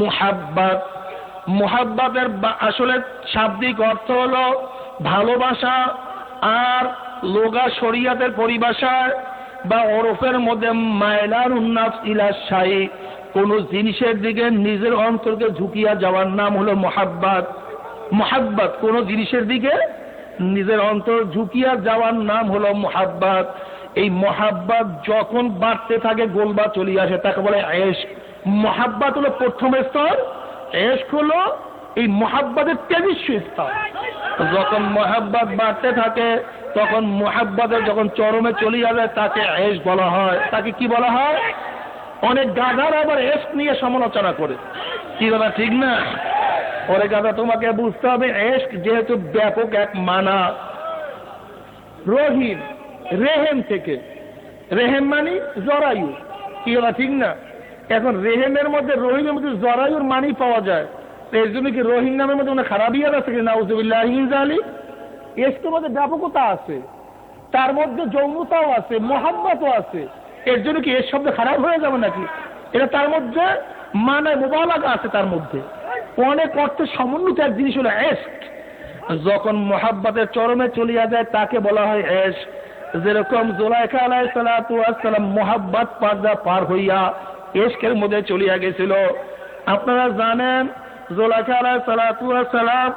মুহাব্বাত। মুহাব্বাতের আসলে শাব্দিক অর্থ হলো ভালোবাসা আর লোগা শরিয়াতের পরিভাষায় বা ওরফের মধ্যে মায়লার উন্নাস ইলা শাহী কোন জিনিসের দিকে নিজের অন্তরকে ঝুঁকিয়া যাওয়ার নাম হলো মোহাব্বাত। মোহাব্বাত, কোন জিনিসের দিকে নিজের অন্তর ঝুঁকিয়া যাওয়ার নাম হলো মোহাব্বাত। এই মহাব্বাত যখন বাড়তে থাকে গোলবা চলে আসে, তাকে বলে এশ মহাব্বাত হলো প্রথম স্তর, এশক হলো এই মহাব্বাতের তেজস্ব স্তর। যখন মহাব্বাত বাড়তে থাকে, তখন মহাব্বাতের যখন চরমে চলে যাবে, তাকে এশ বলা হয়। তাকে কি বলা হয়? অনেক গাধার আবার এস নিয়ে সমালোচনা করে। কি কথা ঠিক না? ওরে গাধা, তোমাকে বুঝতে হবে এস যেহেতু ব্যাপক এক মানা। রহিম, রেহেম থেকে। রেহেম মানে জরায়ু। কি কথা ঠিক না? এখন রেহেমের মধ্যে রহিমের মধ্যে জরায়ুর মানি পাওয়া যায়। তো এর জন্য কি রহিম নামের মধ্যে কোনো খারাপ ইয়াদ আছে কি নাউজুবিল্লাহ আলী এসকের মধ্যে ব্যাপকতা আছে। তার মধ্যে যৌনতাও আছে মহাব্বতও আছে। এর জন্য কি এর শব্দ খারাপ হয়ে যাবে নাকি? এটা তার মধ্যে মানে মোবালাগা আছে তার মধ্যে। অনেক অর্থের সমন্বিত এক জিনিস হলো এস্ক। যখন মোহাব্বতের চরমে চলিয়া যায়, তাকে বলা হয় এস যেরকম জোলাইখা আলাই সালাম মোহাব্বত পর্দা পার হইয়া এসকের মধ্যে চলিয়া গেছিল। আপনারা জানেন জোলাইখা আলাই সালাম,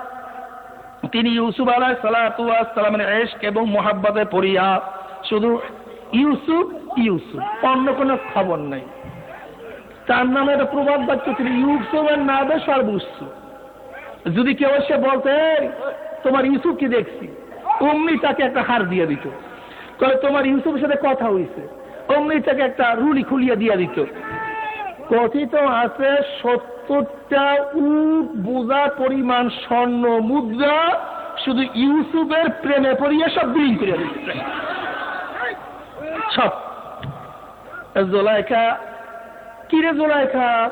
তিনি ইউসুফ আলাই সালামের এশক এবং মোহাব্বতে পড়িয়া শুধু ইউসুফ ইউসুফ, অন্য কোনো খবর নাই। তার নামে একটা প্রবাদ বাক্য ছিল, ইউসুফের নামে সর্বস্ব। যদি কেউ সে বলতে তোমার ইউসুফ ইউসুফকে দেখছি? অমনি তাকে একটা হার দিয়ে দিত। কয়ে তোমার ইউসুফের সাথে কথা হইছে। অমনি তাকে একটা রুলি খুলিয়ে দিয়ে দিত। কথিত আছে সত্তরটা উট বোঝা পরিমাণ স্বর্ণ মুদ্রা শুধু ইউসুফের প্রেমে পড়িয়ে সব বিলীন করে সব। জোলাইখা কিরে জোলাইখা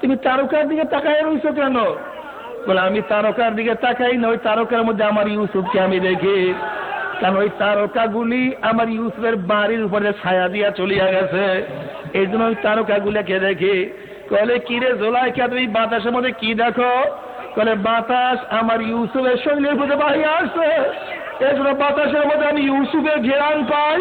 তুমি তারকার দিকে তাকায় রইছো কেন? বলে, আমি তারকার দিকে তাকাই না ওই তারকার মধ্যে আমার ইউসুফকে আমি দেখি। কারণ ওই তারকাগুলি আমার ইউসুফের বাড়ির উপরে ছায়া দিয়া চলিয়া গেছে? এই জন্য ওই তারকাগুলোকে দেখি, কলে, কিরে জোলাইখা তুমি বাতাসের মধ্যে কি দেখো? বলে বাতাস আমার ইউসুফের শরীরের মধ্যে বাহিয়ে আসছে। এই জন্য বাতাসের মধ্যে আমি ইউসুফের ঘেরান পাই।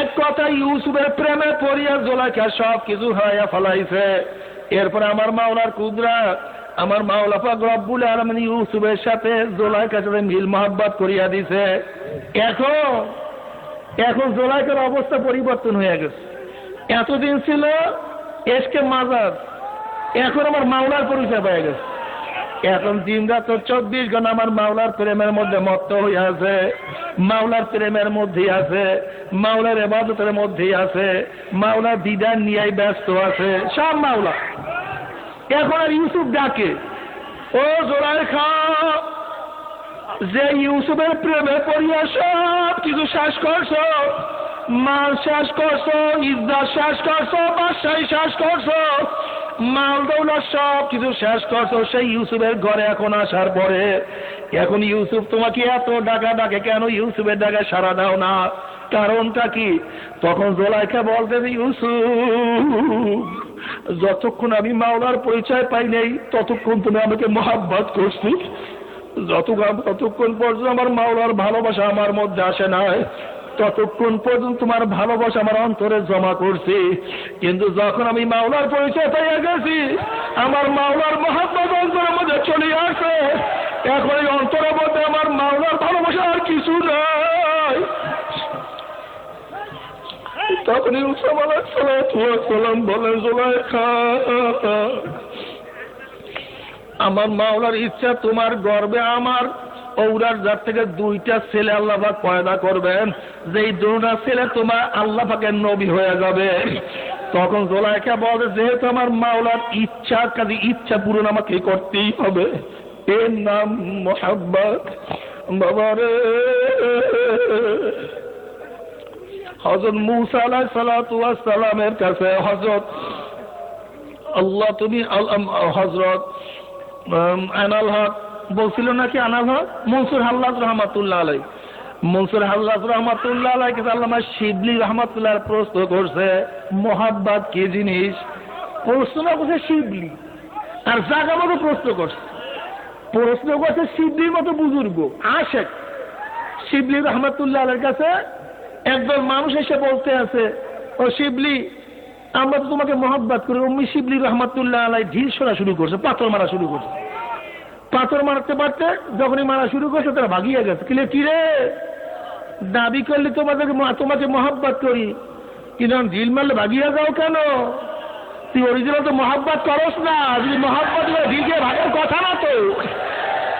এক কথা ইউসুফের প্রেমে পড়িয়া জোলাইখা সব কিছু হারাইয়া ফলাইছে। এরপরে আমার মাওলার কুদরা আমার মাওলা পাক রব্বুল আলমিন ইউসুফের সাথে জোলাইখার সাথে মিল মহাব্বত করিয়া দিছে। এখন এখন জোলাইখার অবস্থা পরিবর্তন হয়ে গেছে। এতদিন ছিল এসকে মাজার, এখন আমার মাওলার পরিচয় পেয়ে গেছে। এখন দিন রাত চব্বিশ ঘণ্টা আমার মাওলার প্রেমের মধ্যে মত্ত হয়ে আছে, মাওলার প্রেমের মধ্যে আছে, মাওলার এবাদতের মধ্যেই আছে, মাওলার দিদার নিয়ে ব্যস্ত আছে, সব মাওলা। এখন আর ইউসুফ ডাকে। ও জোরাই খা, যে ইউসুফের প্রেমে পড়িয়া সব কিছু শ্বাস করছ, মাল শ্বাস করছ ইজ্জা শ্বাস করছ, বাদশাহী শ্বাস করছ মাল দৌলত সব কিছু শেষ করছ সেই ইউসুফের ঘরে এখন আসার পরে। এখন ইউসুফ তোমাকে এত ডাকা ডাকে কেন ইউসুফের ডাকা সারা দাও না? কারণটা কি? তখন জোলাইখা বলতে ইউসুফ, যতক্ষণ আমি মাওলার পরিচয় পাই নাই, ততক্ষণ তুমি আমাকে মহাব্বত করছি। যতক্ষণ, ততক্ষণ পর্যন্ত আমার মাওলার ভালোবাসা আমার মধ্যে আসে নাই। ততক্ষণ পর্যন্ত তোমার ভালোবাসা আমার অন্তরে জমা করছি। কিন্তু যখন আমি মাওলার পরিচয় পাইয়া গেছি, আমার মাওলার মহাত্মা অন্তরের মধ্যে চলে আসে। এখন এই অন্তরের মধ্যে আমার মাওলার ভালোবাসা আর কিছু নাই। তখন ইউসুফ আলাইসালাম বলেন আমার মাওলার ইচ্ছা তোমার গর্বে, আমার ঔরার যার থেকে দুইটা ছেলে আল্লাহাক পয়দা করবেন। যে এই দুটা ছেলে তোমার আল্লাহাকের নবী হয়ে যাবে। তখন জোলাইকা বলে, যেহেতু আমার মাওলার ইচ্ছা, কাজে ইচ্ছা পূরণ আমাকে করতেই হবে। এর নাম মোহাব্বত বাবারে। হজরত মুসা আলাহ সালামের কাছে হজরত আল্লাহ তুমি হজরত আনাল হক বলছিল নাকি হক মনসুর হাল্লাদ রহমাতুল্লাহ আলাই মনসুর হাল্লাদ রহমাতুল্লাহ আলাই কিন্তু আল্লামা শিবলি রহমাতুল্লাহ প্রশ্ন করছে, মোহাব্বাত কি জিনিস? প্রশ্ন করছে শিবলি। আর জাগা মতো প্রশ্ন করছে। প্রশ্ন করছে শিবলির মতো বুজুর্গ, আশেক। শিবলি রহমতুল্লাহ আলের কাছে একদল মানুষ এসে বলতে আছে, ও শিবলি, আমরা তো তোমাকে মহব্বত করি। অম্মি শিবলি রহমতুল্লাহ আলাই ঢিল শোনা শুরু করছে, পাথর মারা শুরু করছে। পাথর মারতে পারতে যখনই মারা শুরু করছে, তারা ভাগিয়ে গেছে। কিলে, কিরে? দাবি করলে তোমাদের তোমাকে মহাব্বত করি। কিন্তু ঢিল মারলে ভাগিয়ে যাও কেন? তুই অরিজিনাল তো মহাব্বত করস না। যদি মহাব্বত ঢিলকে ভাগের কথা না তো।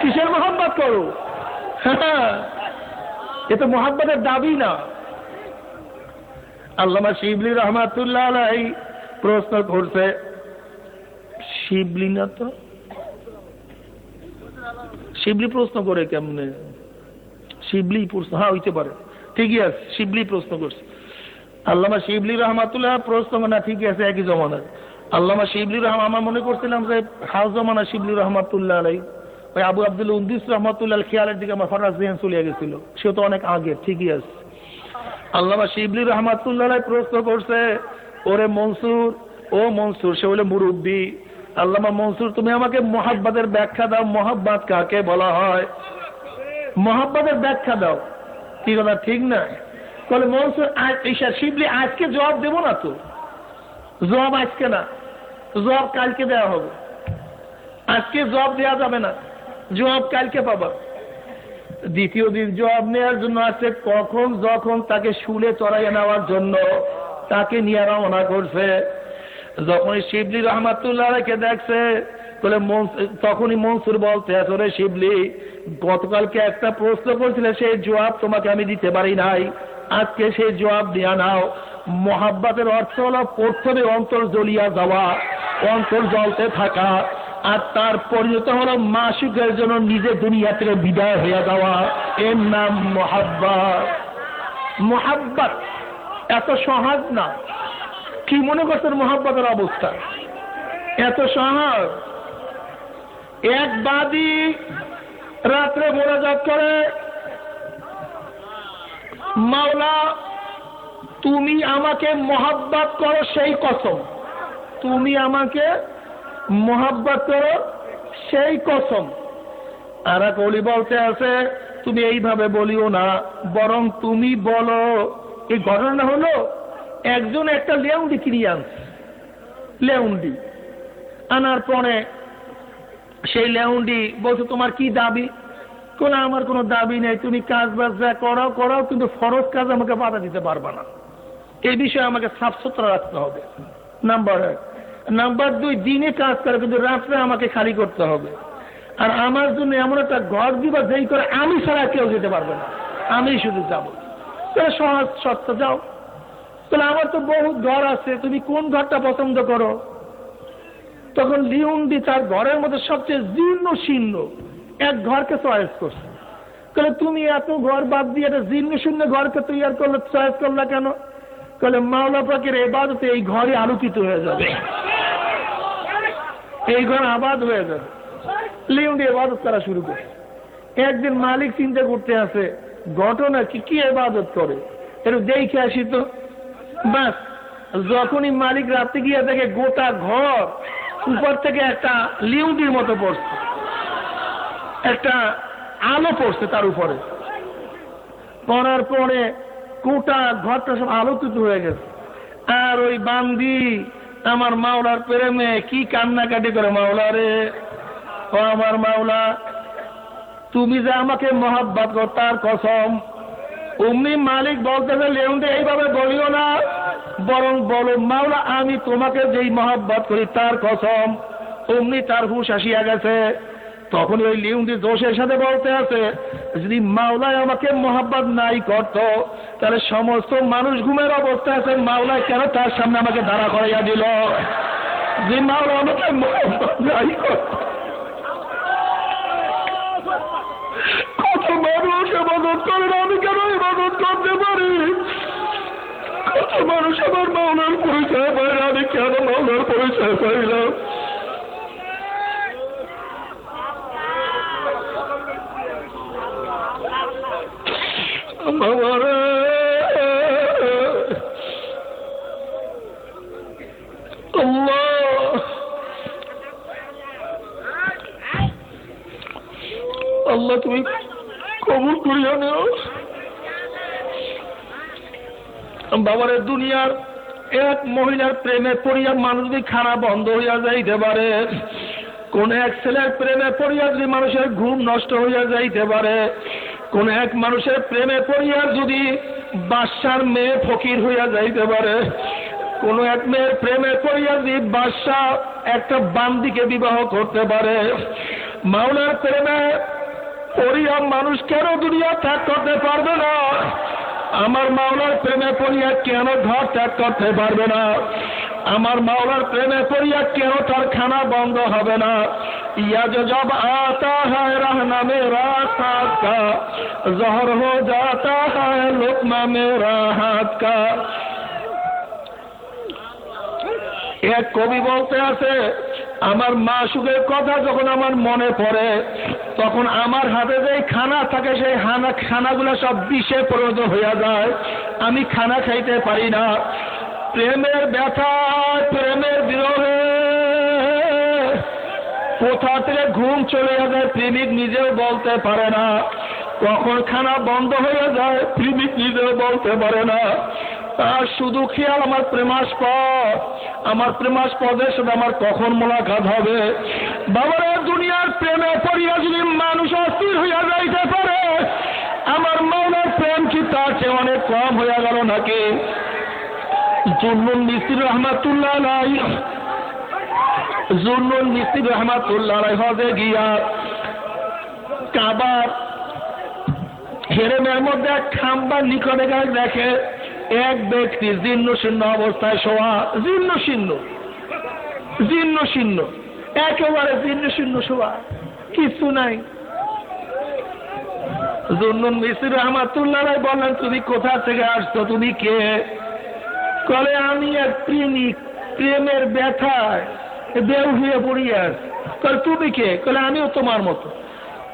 কিসের মহাব্বত করো? হ্যাঁ এ তো মহাব্বতের দাবি না। আল্লামা শিবলি রহমাতুল্লাহ প্রশ্ন করছে, শিবলি না তো? শিবলি প্রশ্ন করে কেমনে? শিবলি প্রশ্ন হ্যাঁ হইতে পারে। ঠিকই আছে, শিবলি প্রশ্ন করছে। আল্লামা শিবলি রহমাতুল্লাহ প্রশ্ন না, ঠিকই আছে, একই জমানার। আল্লামা শিবলি রহমান আমার মনে করছিলাম যে, হাল জমানা শিবলি রহমাতুল্লাহ আলাই। ওই আবু আব্দুল উদ্দিস রহমাতুল্লাহ খেয়ালের দিকে আমার ফরাজ জেহেন চলে গেছিল। সে তো অনেক আগে, ঠিকই আছে। আল্লামা শিবলি রহমাতুল্লাহ প্রশ্ন করছে, ওরে মনসুর, ও মনসুর, সে হলে মুরব্বী। আল্লামা মনসুর, তুমি আমাকে মহাব্বাদের ব্যাখ্যা দাও। মহাব্বাত কাকে বলা হয়? মহাব্বাদের ব্যাখ্যা দাও। কি কথা, ঠিক না? বলে, মনসুর ঈশা, শিবলি, আজকে জবাব দেবো না তো। জবাব আজকে না। জবাব কালকে দেওয়া হবে। আজকে জবাব দেওয়া যাবে না। জবাব কালকে পাবা। দ্বিতীয় দিন জবাব নেওয়ার জন্য আছে কখন, যখন তাকে শুলে চড়াইয়ে নেওয়ার জন্য তাকে নিয়ে রওনা করছে। যখন শিবলি রহমাতুল্লাহকে দেখছে, বলে তখনই মনসুর বলতে আসলে শিবলি, গতকালকে একটা প্রশ্ন করছিল, সেই জবাব তোমাকে আমি দিতে পারি নাই। আজকে সেই জবাব দেওয়া নাও। মহাব্বাতের অর্থ হলো প্রথমে অন্তর জ্বলিয়া যাওয়া, অন্তর জ্বলতে থাকা, আর তার পরিণত হলো মাসুকের জন্য নিজে দুনিয়া থেকে বিদায় হয়ে যাওয়া। এর নাম মহাব্বাত। মহাব্বাত এত সহজ না। কি মনে করছেন মহাব্বতের অবস্থা? এত সহজ এক বাদী রাত্রে মোনাজাত করে, মাওলা, তুমি আমাকে মহাব্বাত করো সেই কসম। তুমি আমাকে মহাব্বত করো সেই কসম। আর এক অলি বলতে আছে, তুমি এইভাবে বলিও না, বরং তুমি বলো। এই ঘটনা হলো একজন একটা লেউন্ডি কিনিয়ে আনছে। লেউন্ডি। আনার পরে সেই লেউন্ডি বলছে, তোমার কি দাবি? কোন, আমার কোনো দাবি নেই। তুমি কাজ বাজ যা করাও করাও, কিন্তু ফরজ কাজ আমাকে বাধা দিতে পারবা না। এই বিষয়ে আমাকে সাফ সুতরা রাখতে হবে। নাম্বার এক। নাম্বার দুই, দিনে কাজ করে, কিন্তু রাত্রে আমাকে খালি করতে হবে। আর আমার জন্য এমন একটা ঘর দিবা, যেই করে আমি ছাড়া কেউ যেতে পারবে না। আমি শুধু যাব। সহজ সত্য, যাও। তাহলে আমার তো বহু ঘর আছে, তুমি কোন ঘরটা পছন্দ করো? তখন লিউন্ডি তার ঘরের মধ্যে সবচেয়ে জীর্ণ শীর্ণ, এক ঘরকে চয়েস করছে। তাহলে তুমি এত ঘর বাদ দিয়ে একটা জীর্ণ শূন্য ঘরকে তৈরি করলে, চয়েস করলা কেন? তাহলে মাওলা পাকের এবাদতে এই ঘরে আলোকিত হয়ে যাবে। এই ঘর আবাদ হয়ে যাবে। লিউন্ডি এবাদত করা শুরু করে। একদিন মালিক চিন্তা করতে আছে ঘটনা কি কি এবাদত করে? একটু দেখে আসি তো। বাস, যখনই মালিক রাতে গিয়ে দেখে গোটা ঘর উপর থেকে একটা লিউডির মতো পড়ছে, একটা আলো পড়ছে তার উপরে। পড়ার পরে গোটা ঘরটা সব আলোকিত হয়ে গেছে। আর ওই বান্দি, আমার মাওলার প্রেমে কি কান্নাকাটি করে মাওলা রে? ও আমার মাওলা, তুমি যে আমাকে মহাব্বাত কর, তার কসম অমনি মালিক বলতেছে লেউন্ডে এইভাবে বলিও না, বরং বলো, মাওলা, আমি তোমাকে যেই মহাব্বত করি, তার কসম অমনি তার হুশ আসিয়া গেছে। তখন ওই লিউন্ডি দোষের সাথে বলতে আছে, যদি মাওলায় আমাকে মহাব্বত নাই করত, তাহলে সমস্ত মানুষ ঘুমের অবস্থা আছে, মাওলায় কেন তার সামনে আমাকে দাঁড়া করাইয়া দিল? যে মাওলা আমাকে মহাব্বত নাই করত কত মানুষ ইবাদত করে না আমি কেন ইবাদত করতে পারি কত মানুষ আমার মাওলার পরিচয় পায় আমি কেন মাওলার পরিচয় পাই বাবারে, দুনিয়ার এক মহিলার প্রেমে পড়িয়া মানুষ যদি খানা বন্ধ হইয়া যাইতে পারে, কোন এক ছেলের প্রেমে পড়িয়া যদি মানুষের ঘুম নষ্ট হইয়া যাইতে পারে, কোন এক মানুষের প্রেমে পড়িয়া যদি বাদশার মেয়ে ফকির হইয়া যাইতে পারে, কোন এক মেয়ের প্রেমে পড়িয়া যদি বাদশাহ একটা বান্দিকে বিবাহ করতে পারে, মাওলার প্রেমে পড়িয়া মানুষ কেন দুনিয়া ত্যাগ করতে পারবে না? আমার মাওলার প্রেমে পড়িয়া কেন ঘর ত্যাগ করতে পারবে না? আমার মাওলার প্রেমে পড়িয়া কেন তার খানা বন্ধ হবে না? ইয়াজ জব আতা হ্যায় রাহনা মেরা সাত জহর হো জাতা হ্যায় লোকমা মেরা হাত কা এক কবি বলতে আছে আমার মা সুখের কথা যখন আমার মনে পড়ে, তখন আমার হাতে যে খানা থাকে, সেই হানা খানাগুলো সব বিষে পরিণত হইয়া যায়। আমি খানা খাইতে পারি না। প্রেমের ব্যথা, প্রেমের বিরহে। কোথা থেকে ঘুম চলে যায় প্রেমিক নিজেও বলতে পারে না। কখন খানা বন্ধ হয়ে যায়, প্রেমিক নিজেও বলতে পারে না। তার শুধু খেয়াল আমার প্রেমাস্পদ আমার প্রেমাস্পদের সাথে আমার কখন মোলাকাত হবে? বাবারা, দুনিয়ার প্রেমে পড়িয়া যদি মানুষ অস্থির হইয়া যাইতে পারে, আমার মৌলার প্রেম কি তার চেয়ে অনেক কম হইয়া গেল নাকি? জুন্নুল মিস্ত্রি রহমাতুল্লাহ আলাই জুন্নুল মিস্ত্রি রহমাতুল্লাহ হজে গিয়া কাবার হেরেমের মধ্যে এক খাম্বার নিকটে গাছ দেখে এক ব্যক্তি জীর্ণ শীর্ণ অবস্থায় শোয়া, জীর্ণ শীর্ণ জীর্ণ শীর্ণ, একেবারে জীর্ণ শীর্ণ শোয়া কিছু নাই। জুন্নুন মিস্ত্রি রহমাতুল্লাহ বললেন তুমি কোথা থেকে আসছো? তুমি কে? কলে, আমি এক প্রেমিক, প্রেমের ব্যথায় দেউ হয়ে পড়িয়া কলে, তুমি কে? কলে, আমিও তোমার মতো।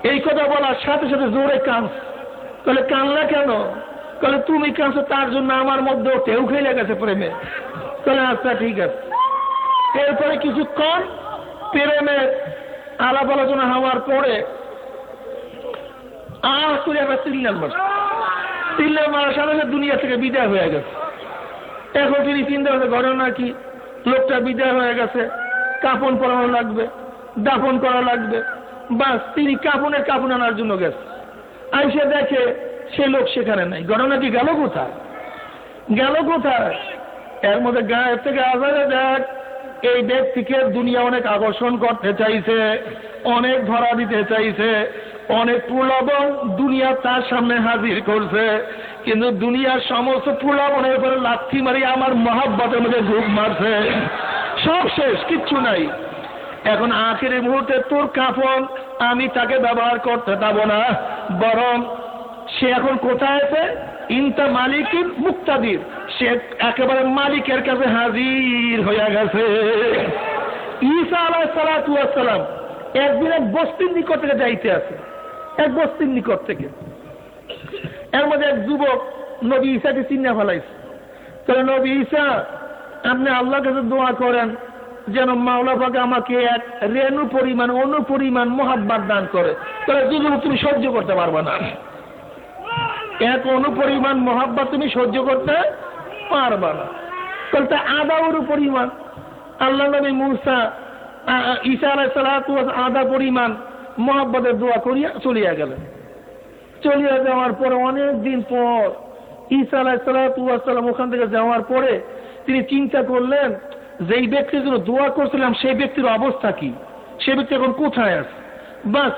এই কথা বলার সাথে সাথে জোরে কান কলে কানলা কেন? কলে তুমি কাঁদছো তার জন্য আমার মধ্যেও টেউ খেলে গেছে প্রেমে। কলে আচ্ছা ঠিক আছে। এরপরে কিছুক্ষণ প্রেমের আলাপ আলোচনা হওয়ার পরে করে সাথে দুনিয়া থেকে বিদায় হয়ে গেছে। এখন তিনি চিন্তা করছে ঘটনা কি? লোকটা বিদায় হয়ে গেছে। কাপন পরানো লাগবে, দাফন করা লাগবে। বাস, তিনি কাপনের কাপন আনার জন্য গেছে। আইসে দেখে সে লোক সেখানে নাই। ঘটনা কি গেল কোথায়? গেল কোথায়? এর মধ্যে গায়ের থেকে আজারে দেখ, এই ব্যক্তিকে দুনিয়া অনেক আকর্ষণ করতে চাইছে অনেক ধরা দিতে চাইছে, অনেক প্রলোভন দুনিয়া তার সামনে হাজির করছে, কিন্তু দুনিয়ার সমস্ত প্রলোভনের উপরে লাথি মারি আমার মহাব্বতের মধ্যে ঢুক মারছে। সব শেষ, কিচ্ছু নাই। এখন আখেরি মুহূর্তে তোর কাফন, আমি তাকে ব্যবহার করতে পারব না, বরং সে এখন কোথায় আছে? ইনতা মালিকের মুক্তাদির। সে একেবারে মালিকের কাছে হাজির হয়ে গেছে। ঈসা আলাহ সালাম একদিন এক বস্তির নিকট থেকে যাইতে আছে এক বস্তির নিকট থেকে। এর মধ্যে এক যুবক নবী ঈসাকে চিন্না ফেলাইছে। তাহলে নবী ঈসা, আপনি আল্লাহর কাছে দোয়া করেন যেন মাওলা পাকে আমাকে এক রেণু পরিমাণ অনু পরিমাণ মহাব্বাত দান করে। তাহলে যুবক তুমি সহ্য করতে পারবে না। এক অনুপরিমাণ মহাব্বত তুমি সহ্য করতে পারবা না। তাহলে তা আদা অনু পরিমাণ। আল্লাহ নবী মুসা ঈসা আলাই সালাতু আদা পরিমাণ মহাব্বতের দোয়া করিয়া চলিয়া গেলেন। চলিয়া যাওয়ার পরে অনেক দিন পর ঈসা আলাই সালাতাম ওখান থেকে যাওয়ার পরে তিনি চিন্তা করলেন যেই ব্যক্তির জন্য দোয়া করছিলাম, সেই ব্যক্তির অবস্থা কি? সে ব্যক্তি এখন কোথায় আছে? বাস,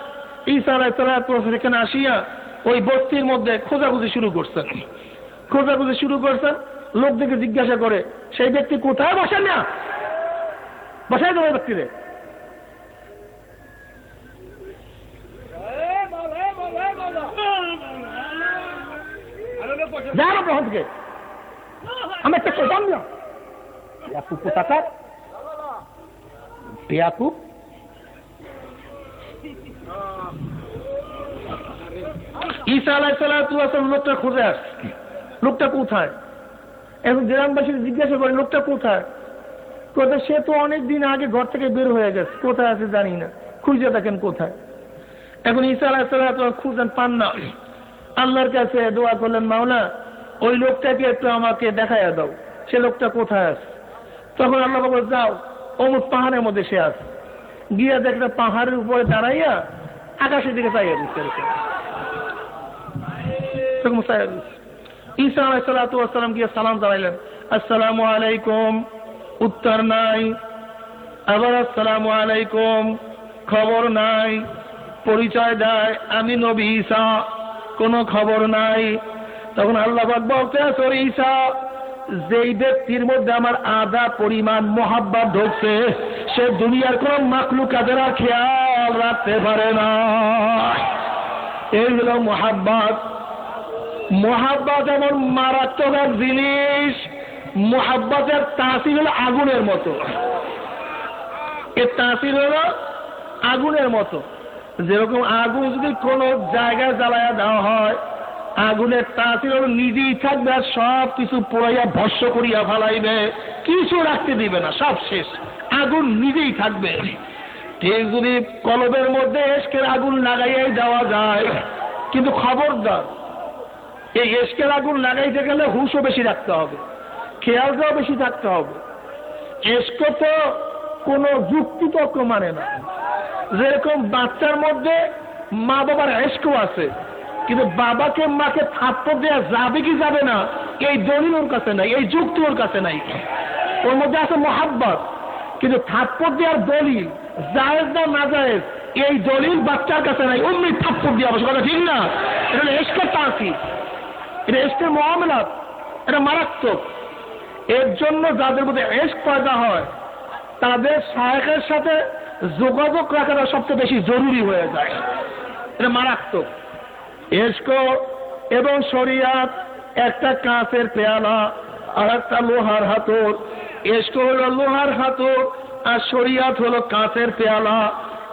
ঈসা আলাই সালাতাম সেখানে আসিয়া ওই বস্তির মধ্যে খোঁজাখুঁজি শুরু করছেন খোঁজাখুঁজি শুরু করছেন লোকদেরকে জিজ্ঞাসা করে, সেই ব্যক্তি কোথায়? বসেন না। বসাই দেবো ব্যক্তিরে। থেকে। আমি একটা কোথাম না বেয়াকুব ঈসা আলাইসাল্লাম লোকটা খুঁজে আসছে। লোকটা কোথায়? এখন গ্রামবাসী জিজ্ঞাসা করে, লোকটা কোথায়? কোথায় সে তো অনেক দিন আগে ঘর থেকে বের হয়ে গেছে। কোথায় আছে জানি না। খুঁজে দেখেন কোথায়। এখন ঈসা আলাহিসাল্লাম খুঁজেন পান না। আল্লাহর কাছে দোয়া করলেন, মাওলা, ওই লোকটাকে একটু আমাকে দেখাইয়া দাও। সে লোকটা কোথায় আছে? তখন আল্লাহ বলে যাও, অমুক পাহাড়ের মধ্যে সে আছে। গিয়া দেখলে পাহাড়ের উপরে দাঁড়াইয়া আকাশের দিকে চাইয়া দিচ্ছে। এরকম। ঈসা আলাইসালাম গিয়ে সালাম জানাইলেন। আসসালামু আলাইকুম। উত্তর নাই। আবার আসসালামু আলাইকুম। খবর নাই। পরিচয় দেয়, আমি নবী ঈসা। কোনো খবর নাই। তখন আল্লাহ বলতে আসর ঈসা, যেই ব্যক্তির মধ্যে আমার আধা পরিমাণ মহাব্বাত ঢুকছে, সে দুনিয়ার কোন মাকলুকাদের আর খেয়াল রাখতে পারে না। এই হলো মহাব্বাত। মহাব্বাত এমন মারাত্মক এক জিনিস, মহাব্বাতের তাসির হলো আগুনের মতো। এর তাসির হলো আগুনের মতো। যেরকম আগুন যদি কোনো জায়গায় জ্বালায়া দেওয়া হয়, আগুনের তাসির হলো নিজেই থাকবে আর সব কিছু পোড়াইয়া ভস্য করিয়া ফালাইবে। কিছু রাখতে দিবে না, সব শেষ। আগুন নিজেই থাকবে। ঠিক যদি কলবের মধ্যে এসকের আগুন লাগাইয়াই দেওয়া যায়, কিন্তু খবরদার এই এসকের আগুন লাগাইতে গেলে হুশও বেশি রাখতে হবে। খেয়ালটাও বেশি থাকতে হবে। এসক তো কোনো যুক্তি তর্ক মানে না। যেরকম বাচ্চার মধ্যে মা বাবার এসকও আছে, কিন্তু বাবাকে মাকে থাপ্পড় দেওয়া যাবে কি যাবে না, এই দলিল ওর কাছে নাই, এই যুক্তি ওর কাছে নাই। ওর মধ্যে আছে মহাব্বত, কিন্তু থাপ্পড় দেওয়ার দলিল, জায়েজ না না জায়েজ, এই দলিল বাচ্চার কাছে নাই। অমনি থাপ্পড় দিয়ে অবশ্য কথা ঠিক না? এটা হলো এসকের তাঁতি এটা এসকের মহামেলাত এটা মারাত্মক। এর জন্য যাদের মধ্যে এস্ক পয়দা হয়, তাদের সহায়কের সাথে যোগাযোগ রাখাটা সবচেয়ে বেশি জরুরি হয়ে যায়। এটা মারাত্মক। এস্ক এবং শরিয়াত একটা কাঁচের পেয়ালা আর একটা লোহার হাতর এস্ক হলো লোহার হাতর আর শরিয়াত হলো কাঁচের পেয়ালা।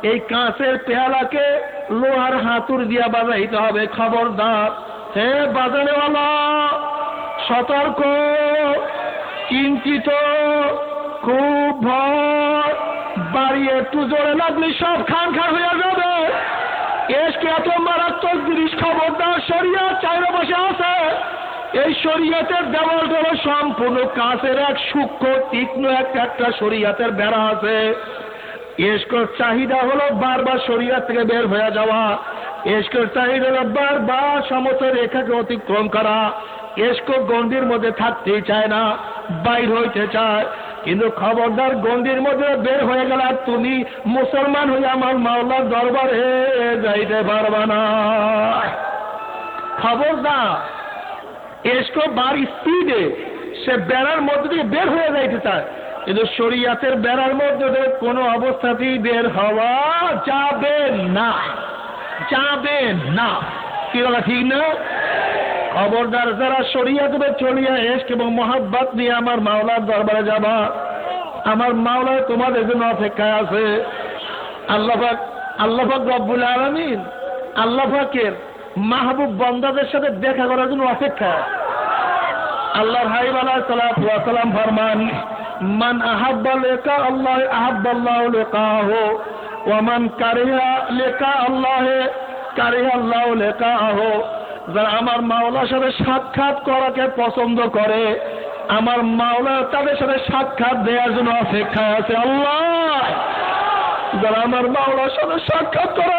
এই কাঁচের পেয়ালাকে লোহার হাতুর দিয়া বাজাইতে হবে। খবরদার হে বাজানেওয়ালা, সতর্ক চিন্তিত খুব ভয়, বাড়ি একটু জোরে লাগলে সব খান খান হয়ে যাবে। এসকে এত মারাত্মক জিনিস খবরদার শরিয়া চাইরে বসে আছে। এই শরীয়তের দেওয়ালটা হলো সম্পূর্ণ কাঁচের এক সূক্ষ্ম, তীক্ষ্ণ একটা একটা শরীয়তের বেড়া আছে। এসকর চাহিদা হলো বারবার শরীয়ত থেকে বের হয়ে যাওয়া। হলো বারবার সমস্ত রেখাকে অতিক্রম করা। এসকো গন্ডির মধ্যে থাকতেই চায় না, বাইর হইতে চায়। কিন্তু খবরদার গন্ডির মধ্যে বের হয়ে গেল আর তুমি মুসলমান হয়ে আমার মাওলার দরবারে যাইতে পারবা না। খবরদার এসকো বার স্পিডে সে বেড়ার মধ্যে দিয়ে বের হয়ে যাইতে চায়। কিন্তু শরিয়াতের বেড়ার মধ্যে কোনো অবস্থাতেই বের হওয়া যাবে না। যাবে না। কি বলা ঠিক না? খবরদার, যারা শরিয়া দেবে চলিয়া এসক এবং মহাব্বাত নিয়ে আমার মাওলার দরবারে যাবা, আমার মাওলা তোমাদের জন্য অপেক্ষায় আছে। আল্লাহাক আল্লাহাক রব্বুল আলমিন আল্লাহাকের মাহবুব বন্দাদের সাথে দেখা করার জন্য অপেক্ষা। আল্লাহর হাইব আলাহ সালাম ফরমান, মান আহাব্বা লেকা আল্লাহ আহাব্বাল্লাহ লেকাহ ওয়ামান কারিহা লেকা আল্লাহ, কারি আল্লাহ আহ। যারা আমার মাওলার সাথে সাক্ষাৎ করাকে পছন্দ করে, আমার মাওলা তাদের সাথে সাক্ষাৎ দেওয়ার জন্য অপেক্ষা আছে আল্লাহ। যারা আমার মাওলার সাথে সাক্ষাৎ করার